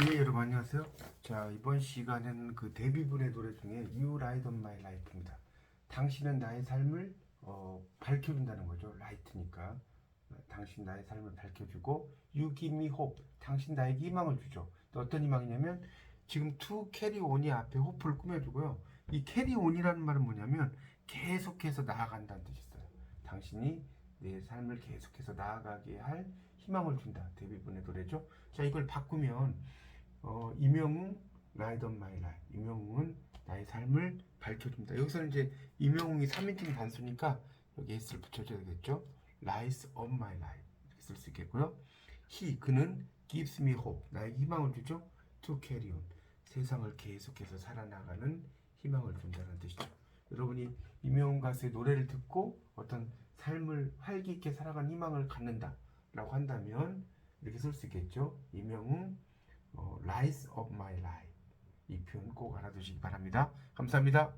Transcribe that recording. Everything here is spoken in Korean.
예, 여러분 안녕하세요. 자, 이번 시간에는 그 데뷔분의 노래 중에 You Light on My Life입니다. 당신은 나의 삶을 어, 밝혀준다는 거죠. 라이트니까. 당신 나의 삶을 밝혀주고 You give me hope. 당신 나에게 희망을 주죠. 또 어떤 희망이냐면 지금 to carry on이 앞에 호프를 꾸며주고요. 이 carry on이라는 말은 뭐냐면 계속해서 나아간다는 뜻이 있어요. 당신이 내 삶을 계속해서 나아가게 할 희망을 준다. 데뷔분의 노래죠. 자, 이걸 바꾸면 어, 임영웅 라이드 온 마이 라이 임영웅은 나의 삶을 밝혀줍니다. 여기서는 이제 임영웅이 3인칭 단수니까 여기 s를 붙여줘야 되겠죠. Lies on my life 이렇게 쓸 수 있겠고요. He 그는 gives me hope 나에게 희망을 주죠. To carry on 세상을 계속해서 살아나가는 희망을 준다는 뜻이죠. 여러분이 임영웅 가수의 노래를 듣고 어떤 삶을 활기 있게 살아가는 희망을 갖는다라고 한다면 이렇게 쓸 수 있겠죠. Rise of My Life 이 표현 꼭 알아두시기 바랍니다. 감사합니다.